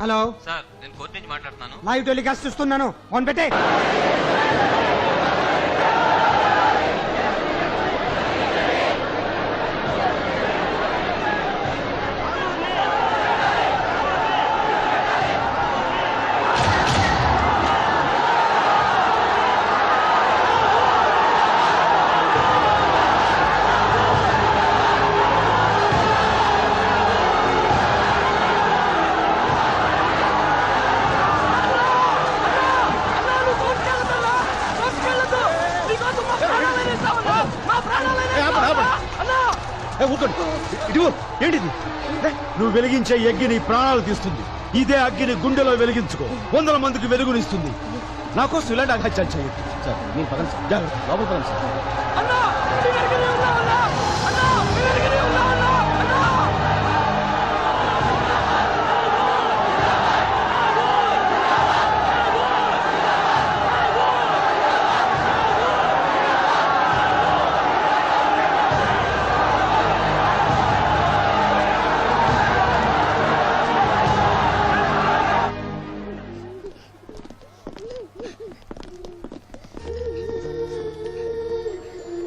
Hello sir నేను court నుంచి మాట్లాడుతున్నాను. లైవ్ టెలికాస్ట్ ఇస్తున్నాను ఫోన్ పెట్టే. వెలిగించే అగ్గి ప్రాణాలు తీస్తుంది. ఇదే అగ్గిని గుండెలో వెలిగించుకో. వందల మందికి వెలుగునిస్తుంది. నాకోసం ఇలాంటి అఘాత్యాలు చేయొద్దు సార్ మీరు పదండి సార్. జాగ్రత్త. లోపల పదండి సార్. అన్నా!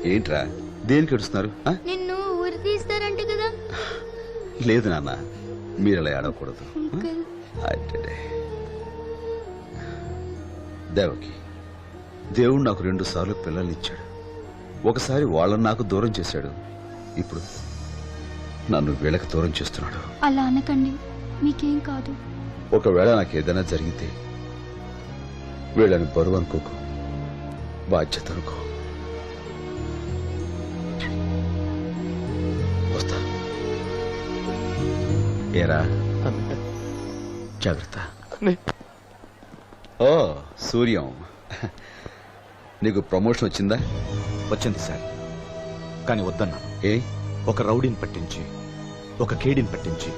ఏంట్రా? దేనికి ఏడుస్తున్నారు? ఆ? నిన్ను ఊరి తీస్తారంట కదా. లేదు నాన్న మీరు అలా ఏడవకూడదు అంకుల్. దేవకి దేవుడు నాకు రెండు సార్లు పిల్లల్ని ఇచ్చాడు. ఒకసారి వాళ్ళని నాకు దూరం చేశాడు. ఇప్పుడు నన్ను వీళ్ళకి దూరం చేస్తున్నాడు. అలా అనకండి మీకేం కాదు. ఒకవేళ నాకు ఏదైనా జరిగితే వీళ్ళని బరువు అనుకోకు బాధ్యత అనుకో. ఏరా జాగ్రత్త. ఓ సూర్యం. నీకు ప్రమోషన్ వచ్చిందా? వచ్చింది సార్. కానీ వద్దన్నాను ఏ? ఒక రౌడీని పట్టించి ఒక కేడీని పట్టించి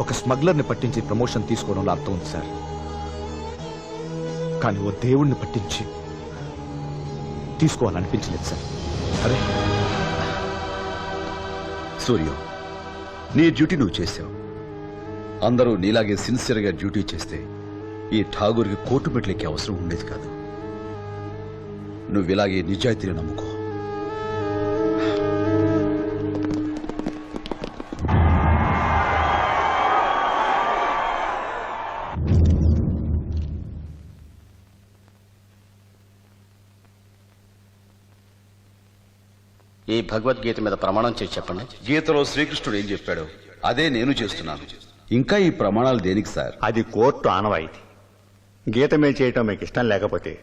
ఒక స్మగ్లర్ని పట్టించి ప్రమోషన్ తీసుకోవడంలో అర్థం ఉంది సార్. కానీ ఓ దేవుణ్ణి పట్టించి తీసుకోవాలనిపించలేదు సార్. అరే. సూర్యం నీ డ్యూటీ నువ్వు చేసావు. అందరూ నీలాగే సిన్సియర్గా డ్యూటీ చేస్తే ఈ ఠాగూర్కి కోర్టు పెట్టలేకే అవసరం ఉండేది కాదు. నువ్వు ఇలాగే నిజాయితీని నమ్ముకో. భగవద్గీత మీద ప్రమాణం చేసి చెప్పండి. గీతలో శ్రీకృష్ణుడు ఏం చెప్పాడు? అదే నేను చేస్తున్నాను. ఇంకా ఈ ప్రమాణాలు దేనికి సార్? అది కోర్టు ఆనవాయితీ. గీత మీద చేయటం మీకు ఇష్టం లేకపోతే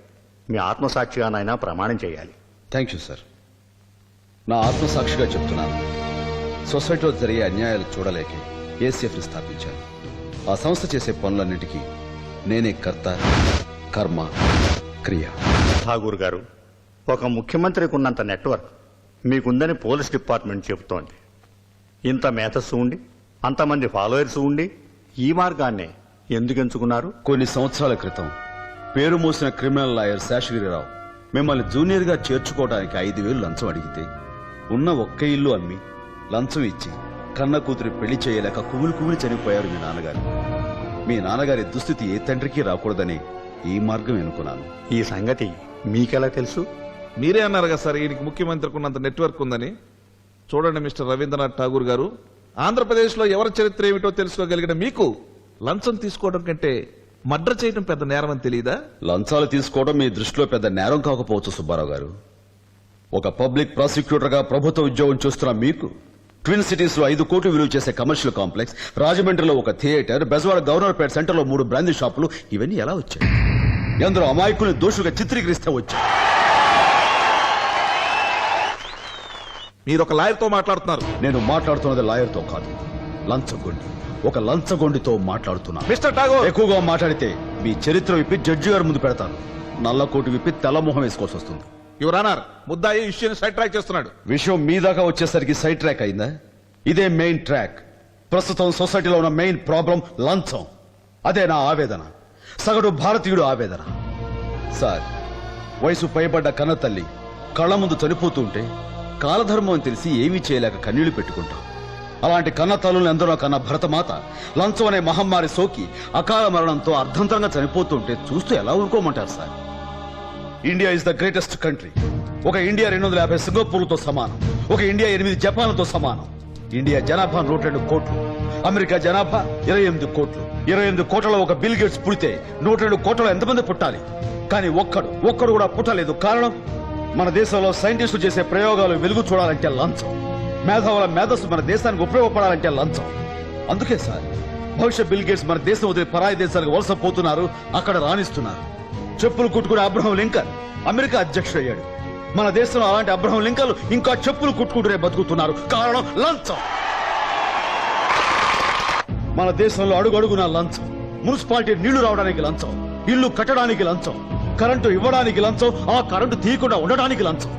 మీ ఆత్మసాక్షిగానైనా ప్రమాణం చేయాలి. Thank you sir. నా ఆత్మసాక్షిగా చెప్తున్నాను. సొసైటీలో జరిగే అన్యాయాలు చూడలేకే ఏసీఎఫ్ని స్థాపించాను. ఆ సంస్థ చేసే పనులన్నిటికీ నేనే కర్త కర్మ క్రియ. ఠాగూర్ గారు ఒక ముఖ్యమంత్రికి ఉన్నంత నెట్వర్క్ మీకుందని పోలీస్ డిపార్ట్మెంట్ చెబుతోంది. ఇంత మేధస్సు ఉండి అంతమంది ఫాలోయర్స్ ఉండి ఈ మార్గాన్నే ఎందుకు ఎంచుకున్నారు? కొన్ని సంవత్సరాల క్రితం పేరు మోసిన క్రిమినల్ లాయర్ శేషగిరిరావు మిమ్మల్ని జూనియర్గా చేర్చుకోవడానికి ఐదు వేలు లంచం అడిగితే ఉన్న ఒక్క ఇల్లు అమ్మి లంచం ఇచ్చి కన్న కూతురి పెళ్ళి చేయలేక కుమిలి కుమిలి చనిపోయారు మీ నాన్నగారు. మీ నాన్నగారి దుస్థితి ఏ తండ్రికి రాకూడదని ఈ మార్గం ఎన్నుకున్నాను. ఈ సంగతి మీకెలా తెలుసు? మీరే అన్నారు కదా సార్ ఈయనకి ముఖ్యమంత్రికి ఉన్నంత నెట్వర్క్ ఉందని. చూడండి మిస్టర్ రవీంద్రనాథ్ ఠాగూర్ గారు ఆంధ్రప్రదేశ్లో ఎవరి చరిత్ర ఏమిటో తెలుసుకోగలిగిన మీకు లంచం తీసుకోవడం కంటే మర్డర్ చేయడం పెద్ద నేరం అని తెలియదా లంచాలు తీసుకోవడం మీ దృష్టిలో పెద్ద నేరం కాకపోవచ్చు సుబ్బారావు గారు. ఒక పబ్లిక్ ప్రాసిక్యూటర్గా ప్రభుత్వ ఉద్యోగం చూస్తున్న మీకు ట్విన్ సిటీస్లో ఐదు కోట్లు విలువ చేసే కమర్షియల్ కాంప్లెక్స్ రాజమండ్రిలో ఒక థియేటర్ బెజవాడ గవర్నర్పేట సెంటర్లో మూడు బ్రాందీ షాపులు ఇవన్నీ ఎలా వచ్చాయి? ఎందరో అమాయకుల్ని దోషులుగా చిత్రీకరిస్తే వచ్చాయి. మీరు ఒక లాయర్తో మాట్లాడుతున్నారు. నేను మాట్లాడుతున్నది లాయర్తో కాదు లంచగొండి. ఒక లంచగొండితో మాట్లాడుతున్నాను మిస్టర్ ఠాగూర్! ఎక్కువగా మాట్లాడితే మీ చరిత్ర విప్పి జడ్జి గారి ముందు పెడతాను నల్ల కోటు విప్పి తెల్ల మొహం వేసుకోవాల్సి వస్తుంది. యువర్ ఆనర్ ముద్దాయి ఇష్యూని సైడ్ ట్రాక్ చేస్తున్నాడు. విషయం మీ దాకా వచ్చేసరికి సైడ్ ట్రాక్ అయిందా? ఇదే మెయిన్ ట్రాక్ ప్రస్తుతం సొసైటీలో ఉన్న మెయిన్ ప్రాబ్లం లంచం. అదే నా ఆవేదన. సగటు భారతీయుడు ఆవేదన. సార్ వయసు పైబడ్డ కన్న తల్లి కళ్ళ ముందు చనిపోతూ ఉంటే కాలధర్మం అని తెలిసి ఏమీ చేయలేక కన్నీళ్ళు పెట్టుకుంటాం అలాంటి కన్న తల్లులను ఎందరో కన్న భరతమాత లంచం అనే మహమ్మారి సోకి అకాల మరణంతో అర్ధంతరంగా చనిపోతుంటే చూస్తూ ఎలా ఊరుకోమంటారు sir? India is the greatest country. ఒక ఇండియా రెండు వందల యాభై సింగపూర్లతో సమానం. ఒక ఇండియా ఎనిమిది జపాన్లతో సమానం. ఇండియా జనాభా నూట రెండు కోట్లు. అమెరికా జనాభా ఇరవై ఎనిమిది కోట్లు. ఇరవై ఎనిమిది కోట్లలో ఒక బిల్ గేట్స్ పుడితే నూట రెండు కోట్లలో ఎంతమంది పుట్టాలి? కానీ ఒక్కడు ఒక్కడు కూడా పుట్టలేదు. కారణం? మన దేశంలో సైంటిస్టులు చేసే ప్రయోగాలు వెలుగు చూడాలంటే లంచం. మేధావుల మేధస్సు మన దేశానికి ఉపయోగపడాలంటే లంచం. అందుకే సార్ బహుశా బిల్ గేట్స్ మన దేశం వదిలి పరాయి దేశాలకు వలస పోతున్నారు అక్కడ రాణిస్తున్నారు. చెప్పులు కుట్టుకునే అబ్రహం లింకన్ అమెరికా అధ్యక్షుడు అయ్యాడు. మన దేశంలో అలాంటి అబ్రహం లింకన్లు ఇంకా చెప్పులు కుట్టుకుంటూనే బతుకుతున్నారు. కారణం లంచం. మన దేశంలో అడుగడుగున లంచం. మున్సిపాలిటీ నీళ్ళు రావడానికి లంచం. ఇల్లు కట్టడానికి లంచం. కరెంటు ఇవ్వడానికి లంచం ఆ కరెంటు తీయకుండా ఉండడానికి లంచం.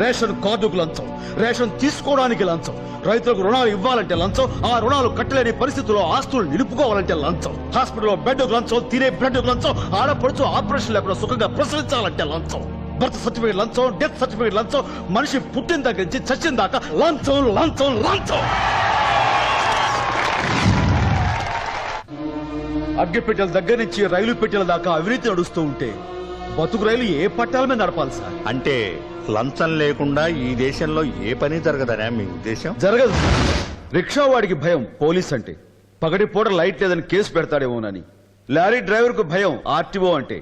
రేషన్ కార్డుకు లంచం రేషన్ తీసుకోవడానికి లంచం రైతులకు రుణాలు ఇవ్వాలంటే లంచం ఆ రుణాలు కట్టలేని పరిస్థితుల్లో ఆస్తులు నిలుపుకోవాలంటే లంచం. హాస్పిటల్లో బెడ్ లంచం తినే బ్రెడ్ లంచం ఆడపడుచు ఆపరేషన్ లేకుండా సుఖంగా ప్రసవించాలంటే లంచం. బర్త్ సర్టిఫికేట్ లంచం డెత్ సర్టిఫికేట్ లంచం మనిషి పుట్టిన దగ్గర నుంచి చచ్చిన దాకా లంచం లంచం లంచం. అగ్గిపెట్టెల దగ్గర నుంచి రైలు పెట్టెల దాకా అవినీతి నడుస్తూ ఉంటే బతుకు రైలు ఏ పట్టాల మీద నడపాలి సార్? అంటే లంచం లేకుండా ఈ దేశంలో ఏ పని జరగదనే మీ ఉద్దేశం? జరగదు. రిక్షా వాడికి భయం పోలీస్ అంటే. పగటి పూట లైట్ లేదని కేసు పెడతాడేమోనని. లారీ డ్రైవర్కు భయం ఆర్టీఓ అంటే.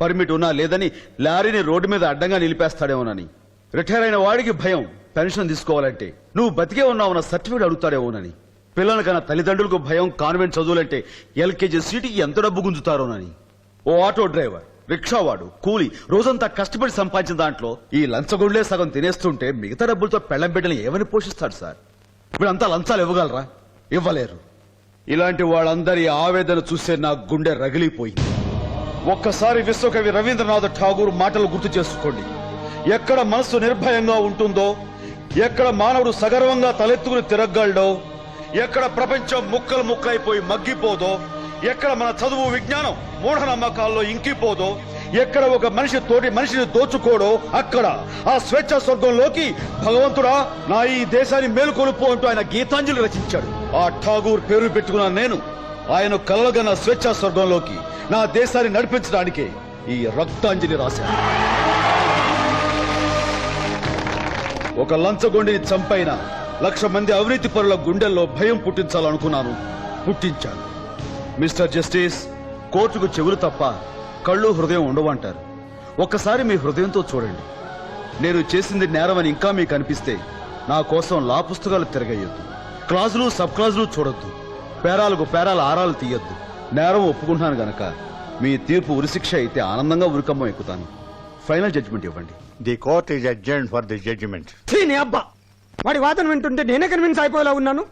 పర్మిట్ ఉన్నా లేదని లారీని రోడ్డు మీద అడ్డంగా నిలిపేస్తాడేమోనని. రిటైర్ అయిన వాడికి భయం పెన్షన్ తీసుకోవాలంటే. నువ్వు బతికే ఉన్నావన్న సర్టిఫికేట్ అడుగుతాడేమోనని. పిల్లల కన్నా తల్లిదండ్రులకు భయం కాన్వెంట్ చదువులంటే ఎల్కేజీ సీటుకి ఎంత డబ్బు గుంజుతారోనని. ఓ ఆటో డ్రైవర్. రిక్షావాడు కూలి రోజంతా కష్టపడి సంపాదించిన దాంట్లో ఈ లంచగొండ్లే సగం తినేస్తుంటే మిగతా డబ్బులతో పెళ్ళం బిడ్డలు ఏమని పోషిస్తాడు సార్? వీళ్ళంతా లంచాలు ఇవ్వగలరా? ఇవ్వలేరు. ఇలాంటి వాళ్ళందరి ఆవేదన చూస్తే నా గుండె రగిలిపోయింది. ఒక్కసారి విశ్వకవి రవీంద్రనాథ్ ఠాగూర్ మాటలు గుర్తు చేసుకోండి. ఎక్కడ మనస్సు నిర్భయంగా ఉంటుందో ఎక్కడ మానవుడు సగర్వంగా తలెత్తుకుని తిరగలడో ఎక్కడ ప్రపంచం ముక్కలు ముక్కలైపోయి మగ్గిపోదో ఎక్కడ మన చదువు విజ్ఞానం మూఢనమ్మకాల్లో ఇంకిపోదో ఎక్కడ ఒక మనిషి తోటి మనిషిని దోచుకోడో అక్కడ. ఆ స్వేచ్ఛ స్వర్గంలోకి భగవంతుడా నా ఈ దేశాన్ని మేలుకొలుపు అంటూ ఆయన గీతాంజలి రచించాడు. ఆ ఠాగూర్ పేరు పెట్టుకున్న నేను ఆయన కలగన్న స్వేచ్ఛ స్వర్గంలోకి నా దేశాన్ని నడిపించడానికే ఈ రక్తాంజలి రాశాను. ఒక లంచగొండిని చంపైన లక్ష మంది అవినీతి పరుల గుండెల్లో భయం పుట్టించాలనుకున్నాను పుట్టించాను. మిస్టర్ జస్టిస్ కోర్టుకు చెవులు తప్ప కళ్ళు హృదయం ఉండవంటారు ఒక్కసారి మీ హృదయంతో చూడండి. నేను చేసింది నేరమని ఇంకా మీకు అనిపిస్తే నా కోసం లా పుస్తకాలు తిరగేయొద్దు. క్లాజులు సబ్ క్లాజులు చూడొద్దు. పేరాలకు పేరాల ఆరాలు తీయొద్దు. నేరం ఒప్పుకుంటున్నాను గనక మీ తీర్పు ఉరిశిక్ష అయితే ఆనందంగా ఉరికమ్మం ఎక్కుతాను. ఫైనల్ జడ్జిమెంట్ ఇవ్వండి. The court is adjourned for the judgement. అబ్బా! వాడి వాదన వింటుంటే నేనే కన్విన్స్ అయిపోయేలా ఉన్నాను.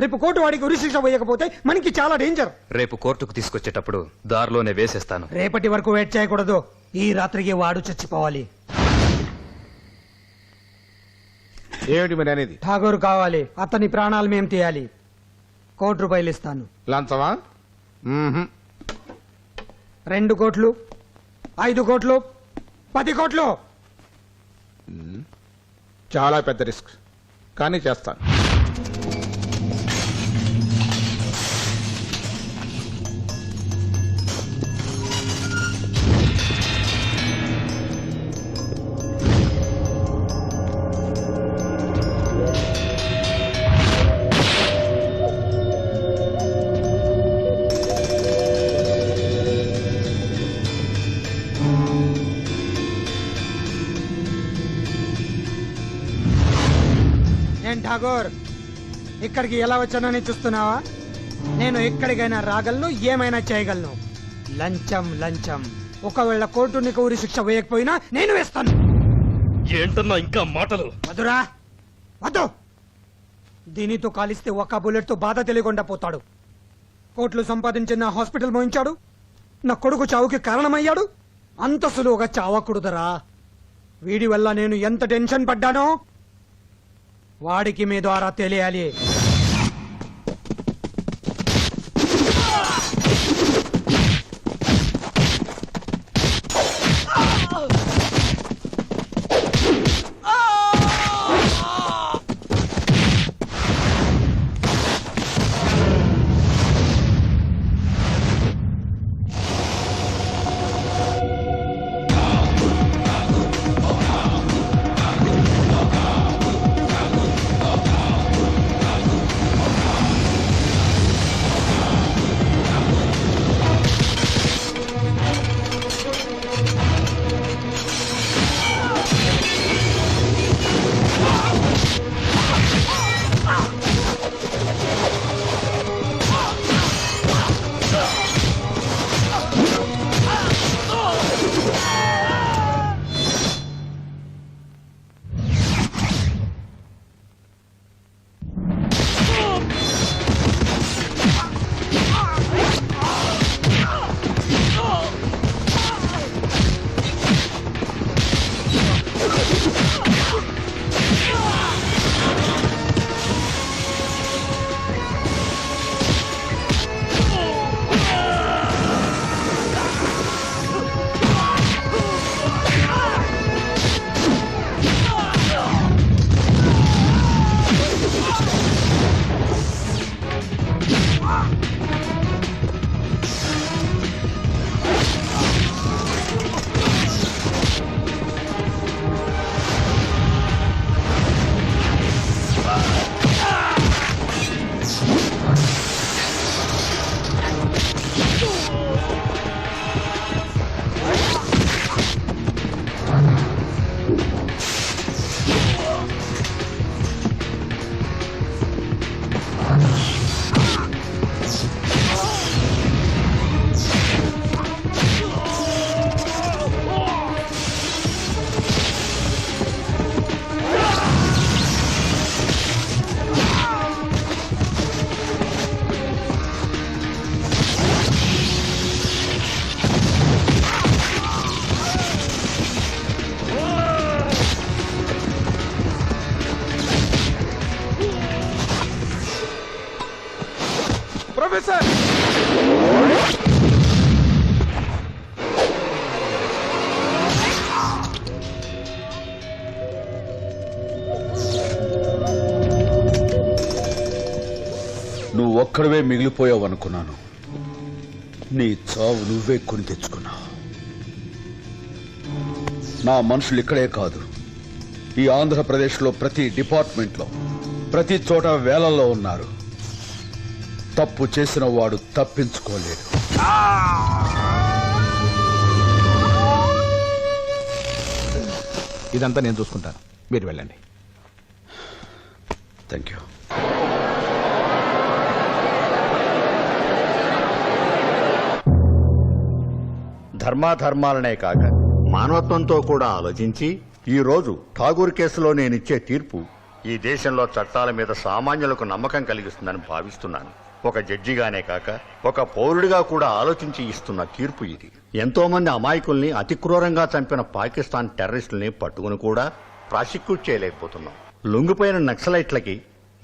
రేపు కోర్టు వాడికి ఉరిశిక్ష వేయకపోతే మనకి చాలా డేంజర్ రేపు కోర్టుకు తీసుకొచ్చేటప్పుడు దారిలోనే వేసేస్తాను. రేపటి వరకు వెయిట్ చేయకూడదు. ఈ రాత్రికి వాడు చచ్చిపోవాలి. ఏమిటి మరి అనేది? ఠాగూర్ కావాలి. అతని ప్రాణాలు మేం తీయాలి. కోటి రూపాయలు ఇస్తాను. లంచమా? మ్మ్హ్మ్. రెండు కోట్లు ఐదు కోట్లు పది కోట్లు. చాలా పెద్ద రిస్క్. కానీ చేస్తాను. ఠాగూర్ ఇక్కడికి ఎలా వచ్చానని చూస్తున్నావా? నేను ఎక్కడికైనా రాగలను ఏమైనా చేయగలను. లంచం లంచం. ఒకవేళ కోర్టు నీకు ఊరి శిక్ష వేయకపోయినా నేను వేస్తాను. ఏంటన్నా ఇంకా మాటలు? వదురా వద్దు. దీనితో కాలిస్తే ఒక్క బుల్లెట్తో బాధ తెలియకుండా పోతాడు. కోట్లు సంపాదించిన నా హాస్పిటల్ మోయించాడు. నా కొడుకు చావుకి కారణమయ్యాడు. అంత సులువుగా చావకూడదురా. వీడి వల్ల నేను ఎంత టెన్షన్ పడ్డానో వాడికి మీ ద్వారా తెలియాలి. నువ్వు ఒక్కడవే మిగిలిపోయావు అనుకున్నాను. నీ చావు నువ్వే కొని తెచ్చుకున్నావు నా మనుషులు ఇక్కడే కాదు. ఈ ఆంధ్రప్రదేశ్లో ప్రతి డిపార్ట్మెంట్లో ప్రతి చోట వేలల్లో ఉన్నారు. తప్పు చేసిన వాడు తప్పించుకోలేడు. ఇదంతా నేను చూసుకుంటాను. మీరు వెళ్ళండి. థ్యాంక్ యూ ధర్మాధర్మాలనే కాక. మానవత్వంతో కూడా ఆలోచించి ఈరోజు ఠాగూర్ కేసులో నేనిచ్చే తీర్పు ఈ దేశంలో చట్టాల మీద సామాన్యులకు నమ్మకం కలిగిస్తుందని భావిస్తున్నాను. ఒక జడ్జిగానే కాక ఒక పౌరుడిగా కూడా ఆలోచించి ఇస్తున్న తీర్పు ఇది. ఎంతోమంది అమాయకుల్ని అతి క్రూరంగా చంపిన పాకిస్తాన్ టెర్రరిస్టుల్ని పట్టుకుని కూడా ప్రాసిక్యూట్ చేయలేకపోతున్నాం. లొంగిపోయిన నక్సలైట్లకి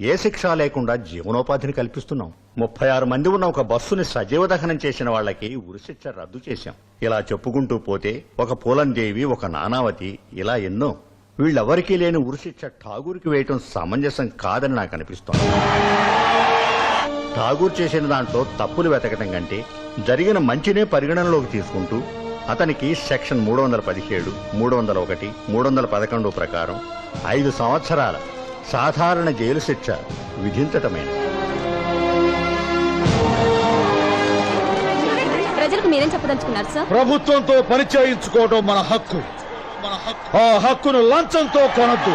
ఏ శిక్ష లేకుండా జీవనోపాధిని కల్పిస్తున్నాం. ముప్పై ఆరు మంది ఉన్న ఒక బస్సుని సజీవ దహనం చేసిన వాళ్ళకి ఉరిశిక్ష రద్దు చేశాం. ఇలా చెప్పుకుంటూ పోతే ఒక పూలందేవి ఒక నానావతి ఇలా ఎన్నో. వీళ్ళెవరికీ లేని ఉరిశిక్ష ఠాగూర్కి వేయటం సమంజసం కాదని నాకు అనిపిస్తోంది. ఠాగూర్ చేసిన దాంట్లో తప్పులు వెతకటం కంటే జరిగిన మంచినే పరిగణనలోకి తీసుకుంటూ అతనికి సెక్షన్ మూడు వందల పదిహేడు మూడు వందల ఒకటి మూడు వందల పదకొండు ప్రకారం ఐదు సంవత్సరాల సాధారణ జైలు శిక్ష విధించటమైనది ప్రజలకు మీరేం చెప్పదలుచుకున్నారు సార్? ప్రభుత్వంతో పని చేయించుకోవడం మన హక్కు. ఆ హక్కును లంచంతో కొనద్దు.